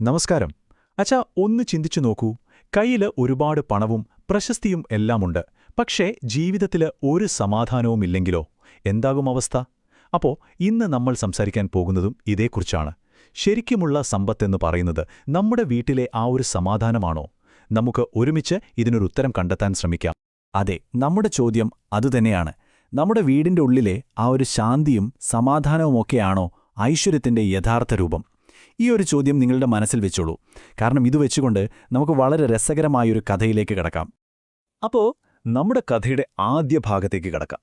നമസ്കാരം. അച്ഛാ ഒന്ന് ചിന്തിച്ചു നോക്കൂ. കയ്യിൽ ഒരുപാട് പണവും പ്രശസ്തിയും എല്ലാമുണ്ട്. പക്ഷേ ജീവിതത്തിൽ ഒരു സമാധാനവുമില്ലെങ്കിലോ എന്താകും അവസ്ഥ? അപ്പോ ഇന്ന് നമ്മൾ സംസാരിക്കാൻ പോകുന്നതും ഇതേക്കുറിച്ചാണ്. ശരിക്കുമുള്ള സമ്പത്തെന്ന് പറയുന്നത് നമ്മുടെ വീട്ടിലെ ആ ഒരു സമാധാനമാണോ? നമുക്ക് ഒരുമിച്ച് ഇതിനൊരു ഉത്തരം കണ്ടെത്താൻ ശ്രമിക്കാം. അതെ നമ്മുടെ ചോദ്യം അതുതന്നെയാണ് നമ്മുടെ വീടിന്റെ ഉള്ളിലെ ആ ഒരു ശാന്തിയും സമാധാനവുമൊക്കെയാണോ ഐശ്വര്യത്തിന്റെ യഥാർത്ഥ രൂപം? ഈ ഒരു ചോദ്യം നിങ്ങളുടെ മനസ്സിൽ വെച്ചോളൂ. കാരണം ഇത് വെച്ചുകൊണ്ട് നമുക്ക് വളരെ രസകരമായൊരു കഥയിലേക്ക് കിടക്കാം. അപ്പോ നമ്മുടെ കഥയുടെ ആദ്യ ഭാഗത്തേക്ക് കടക്കാം.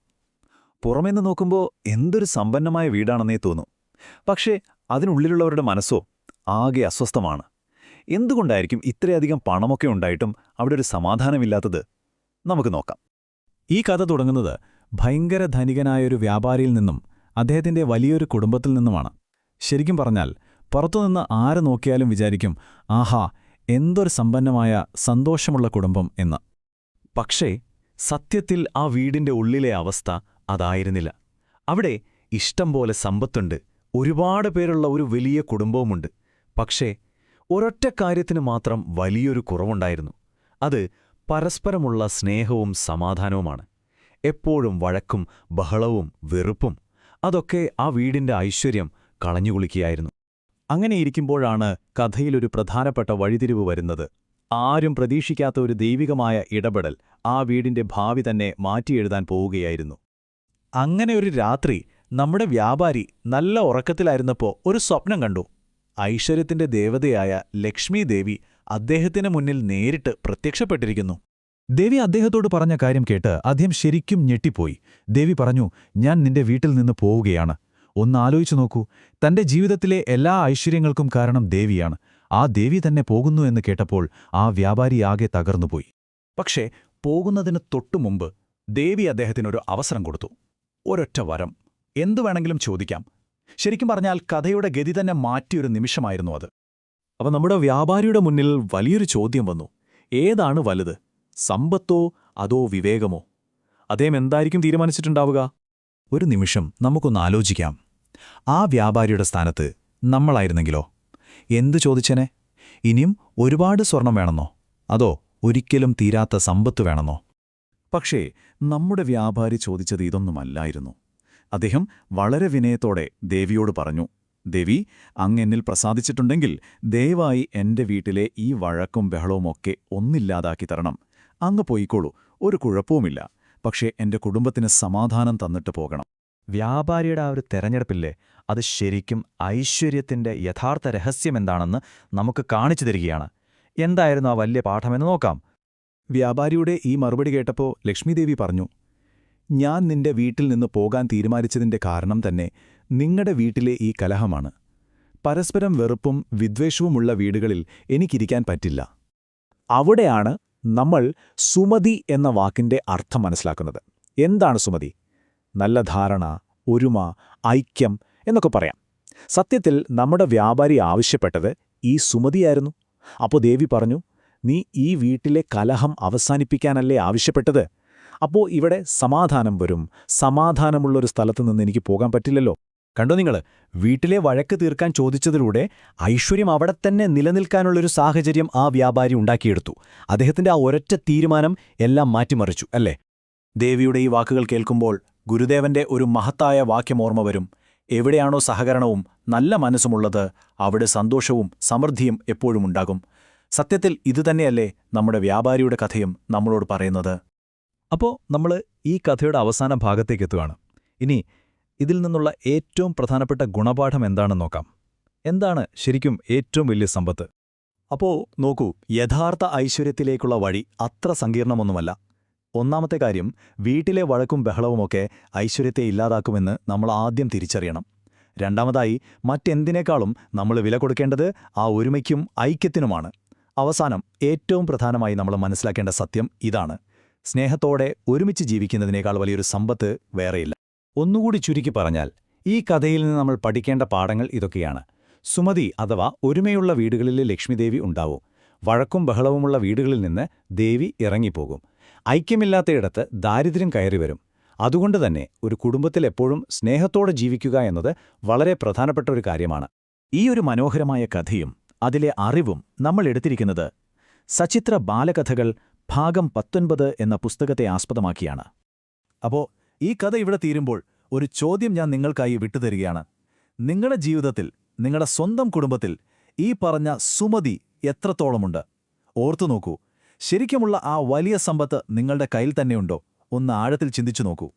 പുറമെന്ന് നോക്കുമ്പോൾ എന്തൊരു സമ്പന്നമായ വീടാണെന്നേ തോന്നും. പക്ഷേ അതിനുള്ളിലുള്ളവരുടെ മനസ്സോ ആകെ അസ്വസ്ഥമാണ്. എന്തുകൊണ്ടായിരിക്കും ഇത്രയധികം പണമൊക്കെ ഉണ്ടായിട്ടും അവിടെ ഒരു സമാധാനമില്ലാത്തത്? നമുക്ക് നോക്കാം. ഈ കഥ തുടങ്ങുന്നത് ഭയങ്കര ധനികനായൊരു വ്യാപാരിയിൽ നിന്നും അദ്ദേഹത്തിന്റെ വലിയൊരു കുടുംബത്തിൽ നിന്നുമാണ്. ശരിക്കും പറഞ്ഞാൽ പുറത്തുനിന്ന് ആര് നോക്കിയാലും വിചാരിക്കും ആഹാ എന്തൊരു സമ്പന്നമായ സന്തോഷമുള്ള കുടുംബം എന്ന്. പക്ഷേ സത്യത്തിൽ ആ വീടിന്റെ ഉള്ളിലെ അവസ്ഥ അതായിരുന്നില്ല. അവിടെ ഇഷ്ടം പോലെ സമ്പത്തുണ്ട് ഒരുപാട് പേരുള്ള ഒരു വലിയ കുടുംബവുമുണ്ട്. പക്ഷേ ഒരൊറ്റ കാര്യത്തിന് മാത്രം വലിയൊരു കുറവുണ്ടായിരുന്നു. അത് പരസ്പരമുള്ള സ്നേഹവും സമാധാനവുമാണ്. എപ്പോഴും വഴക്കും ബഹളവും വെറുപ്പും അതൊക്കെ ആ വീടിന്റെ ഐശ്വര്യം കളഞ്ഞുകുളിക്കുകയായിരുന്നു. അങ്ങനെയിരിക്കുമ്പോഴാണ് കഥയിലൊരു പ്രധാനപ്പെട്ട വഴിതിരിവ് വരുന്നത്. ആരും പ്രതീക്ഷിക്കാത്ത ഒരു ദൈവികമായ ഇടപെടൽ ആ വീടിന്റെ ഭാവി തന്നെ മാറ്റിയെഴുതാൻ പോവുകയായിരുന്നു. അങ്ങനെ ഒരു രാത്രി നമ്മുടെ വ്യാപാരി നല്ല ഉറക്കത്തിലായിരുന്നപ്പോൾ ഒരു സ്വപ്നം കണ്ടു. ഐശ്വര്യത്തിന്റെ ദേവതയായ ലക്ഷ്മി ദേവി അദ്ദേഹത്തിന് മുന്നിൽ നേരിട്ട് പ്രത്യക്ഷപ്പെട്ടിരിക്കുന്നു. ദേവി അദ്ദേഹത്തോട് പറഞ്ഞ കാര്യം കേട്ട് അദ്ദേഹം ശരിക്കും ഞെട്ടിപ്പോയി. ദേവി പറഞ്ഞു ഞാൻ നിന്റെ വീട്ടിൽ നിന്ന് പോവുകയാണ്. ഒന്നാലോചിച്ചു നോക്കൂ. തന്റെ ജീവിതത്തിലെ എല്ലാ ഐശ്വര്യങ്ങൾക്കും കാരണം ദേവിയാണ്. ആ ദേവി തന്നെ പോകുന്നു എന്ന് കേട്ടപ്പോൾ ആ വ്യാപാരി ആകെ തകർന്നുപോയി. പക്ഷേ പോകുന്നതിന് തൊട്ടുമുമ്പ് ദേവി അദ്ദേഹത്തിനൊരു അവസരം കൊടുത്തു. ഒരൊറ്റ വരം. എന്തു വേണമെങ്കിലും ചോദിക്കാം. ശരിക്കും പറഞ്ഞാൽ കഥയുടെ ഗതി തന്നെ മാറ്റിയൊരു നിമിഷമായിരുന്നു അത്. അപ്പൊ നമ്മുടെ വ്യാപാരിയുടെ മുന്നിൽ വലിയൊരു ചോദ്യം വന്നു. ഏതാണ് വലുത്? സമ്പത്തോ അതോ വിവേകമോ? അദ്ദേഹം എന്തായിരിക്കും തീരുമാനിച്ചിട്ടുണ്ടാവുക? ഒരു നിമിഷം നമുക്കൊന്ന് ആലോചിക്കാം. ആ വ്യാപാരിയുടെ സ്ഥാനത്ത് നമ്മളായിരുന്നെങ്കിലോ? എന്തു ചോദിച്ചനെ? ഇനിയും ഒരുപാട് സ്വർണം വേണമെന്നോ? അതോ ഒരിക്കലും തീരാത്ത സമ്പത്ത് വേണമെന്നോ? പക്ഷേ നമ്മുടെ വ്യാപാരി ചോദിച്ചത് ഇതൊന്നുമല്ലായിരുന്നു. അദ്ദേഹം വളരെ വിനയത്തോടെ ദേവിയോട് പറഞ്ഞു ദേവി അങ്ങെന്നിൽ പ്രസാദിച്ചിട്ടുണ്ടെങ്കിൽ ദയവായി എന്റെ വീട്ടിലെ ഈ വഴക്കും ബഹളവുമൊക്കെ ഒന്നില്ലാതാക്കി തരണം. അങ്ങ് പോയിക്കോളൂ ഒരു കുഴപ്പവുമില്ല. പക്ഷേ എന്റെ കുടുംബത്തിന് സമാധാനം തന്നിട്ട് പോകണം. വ്യാപാരിയുടെ ആ ഒരു തെരഞ്ഞെടുപ്പില്ലേ അത് ശരിക്കും ഐശ്വര്യത്തിന്റെ യഥാർത്ഥ രഹസ്യമെന്താണെന്ന് നമുക്ക് കാണിച്ചു തരികയാണ്. എന്തായിരുന്നു ആ വലിയ പാഠമെന്ന് നോക്കാം. വ്യാപാരിയുടെ ഈ മറുപടി കേട്ടപ്പോൾ ലക്ഷ്മിദേവി പറഞ്ഞു ഞാൻ നിന്റെ വീട്ടിൽ നിന്ന് പോകാൻ തീരുമാനിച്ചതിന്റെ കാരണം തന്നെ നിങ്ങളുടെ വീട്ടിലെ ഈ കലഹമാണ്. പരസ്പരം വെറുപ്പും വിദ്വേഷവുമുള്ള വീടുകളിൽ എനിക്കിരിക്കാൻ പറ്റില്ല. അവിടെയാണ് നമ്മൾ സുമതി എന്ന വാക്കിന്റെ അർത്ഥം മനസ്സിലാക്കുന്നത്. എന്താണ് സുമതി? നല്ല ധാരണ ഒരുമ ഐക്യം എന്നൊക്കെ പറയാം. സത്യത്തിൽ നമ്മുടെ വ്യാപാരി ആവശ്യപ്പെട്ടത് ഈ സുമതിയായിരുന്നു. അപ്പോൾ ദേവി പറഞ്ഞു നീ ഈ വീട്ടിലെ കലഹം അവസാനിപ്പിക്കാനല്ലേ ആവശ്യപ്പെട്ടത്? അപ്പോൾ ഇവിടെ സമാധാനം വരും. സമാധാനമുള്ളൊരു സ്ഥലത്ത് നിന്ന് എനിക്ക് പോകാൻ പറ്റില്ലല്ലോ. കണ്ടോ നിങ്ങൾ വീട്ടിലെ വഴക്ക് തീർക്കാൻ ചോദിച്ചതിലൂടെ ഐശ്വര്യം അവിടെ തന്നെ നിലനിൽക്കാനുള്ളൊരു സാഹചര്യം ആ വ്യാപാരി ഉണ്ടാക്കിയെടുത്തു. അദ്ദേഹത്തിന്റെ ആ ഒരൊറ്റ തീരുമാനം എല്ലാം മാറ്റിമറിച്ചു അല്ലേ? ദേവിയുടെ ഈ വാക്കുകൾ കേൾക്കുമ്പോൾ ഗുരുദേവന്റെ ഒരു മഹത്തായ വാക്യമോർമ്മ വരും. എവിടെയാണോ സഹകരണവും നല്ല മനസ്സുമുള്ളത് അവിടെ സന്തോഷവും സമൃദ്ധിയും എപ്പോഴും ഉണ്ടാകും. സത്യത്തിൽ ഇതുതന്നെയല്ലേ നമ്മുടെ വ്യാപാരിയുടെ കഥയും നമ്മളോട് പറയുന്നത്? അപ്പോൾ നമ്മൾ ഈ കഥയുടെ അവസാന ഭാഗത്തേക്ക് എത്തുകയാണ് ഇനി ഇതിൽ നിന്നുള്ള ഏറ്റവും പ്രധാനപ്പെട്ട ഗുണപാഠം എന്താണെന്ന് നോക്കാം. എന്താണ് ശരിക്കും ഏറ്റവും വലിയ സമ്പത്ത്? അപ്പോ നോക്കൂ യഥാർത്ഥ ഐശ്വര്യത്തിലേക്കുള്ള വഴി അത്ര സങ്കീർണമൊന്നുമല്ല. ഒന്നാമത്തെ കാര്യം വീട്ടിലെ വഴക്കും ബഹളവുമൊക്കെ ഐശ്വര്യത്തെ ഇല്ലാതാക്കുമെന്ന് നമ്മൾ ആദ്യം തിരിച്ചറിയണം. രണ്ടാമതായി മറ്റെന്തിനേക്കാളും നമ്മൾ വില കൊടുക്കേണ്ടത് ആ ഒരുമയ്ക്കും ഐക്യത്തിനുമാണ്. അവസാനം ഏറ്റവും പ്രധാനമായി നമ്മൾ മനസ്സിലാക്കേണ്ട സത്യം ഇതാണ്. സ്നേഹത്തോടെ ഒരുമിച്ച് ജീവിക്കുന്നതിനേക്കാൾ വലിയൊരു സമ്പത്ത് വേറെയില്ല. ഒന്നുകൂടി ചുരുക്കി പറഞ്ഞാൽ ഈ കഥയിൽ നിന്ന് നമ്മൾ പഠിക്കേണ്ട പാഠങ്ങൾ ഇതൊക്കെയാണ്. സുമതി അഥവാ ഒരുമയുള്ള വീടുകളിലെ ലക്ഷ്മിദേവി ഉണ്ടാവും. വഴക്കും ബഹളവുമുള്ള വീടുകളിൽ നിന്ന് ദേവി ഇറങ്ങിപ്പോകും. ഐക്യമില്ലാത്തയിടത്ത് ദാരിദ്ര്യം കയറി വരും. അതുകൊണ്ട് തന്നെ ഒരു കുടുംബത്തിൽ എപ്പോഴും സ്നേഹത്തോടെ ജീവിക്കുക എന്നത് വളരെ പ്രധാനപ്പെട്ട ഒരു കാര്യമാണ്. ഈ ഒരു മനോഹരമായ കഥയും അതിലെ അറിവും നമ്മൾ എടുത്തിരിക്കുന്നത് സചിത്ര ബാലകഥകൾ ഭാഗം പത്തൊൻപത് എന്ന പുസ്തകത്തെ ആസ്പദമാക്കിയാണ്. അപ്പോ ഈ കഥ ഇവിടെ തീരുമ്പോൾ ഒരു ചോദ്യം ഞാൻ നിങ്ങൾക്കായി വിട്ടുതരികയാണ്. നിങ്ങളുടെ ജീവിതത്തിൽ നിങ്ങളുടെ സ്വന്തം കുടുംബത്തിൽ ഈ പറഞ്ഞ സുമതി എത്രത്തോളമുണ്ട്? ഓർത്തു നോക്കൂ. ശരിക്കുമുള്ള ആ വലിയ സമ്പത്ത് നിങ്ങളുടെ കയ്യിൽ തന്നെയുണ്ടോ? ഒന്ന് ആഴത്തിൽ ചിന്തിച്ചു നോക്കൂ.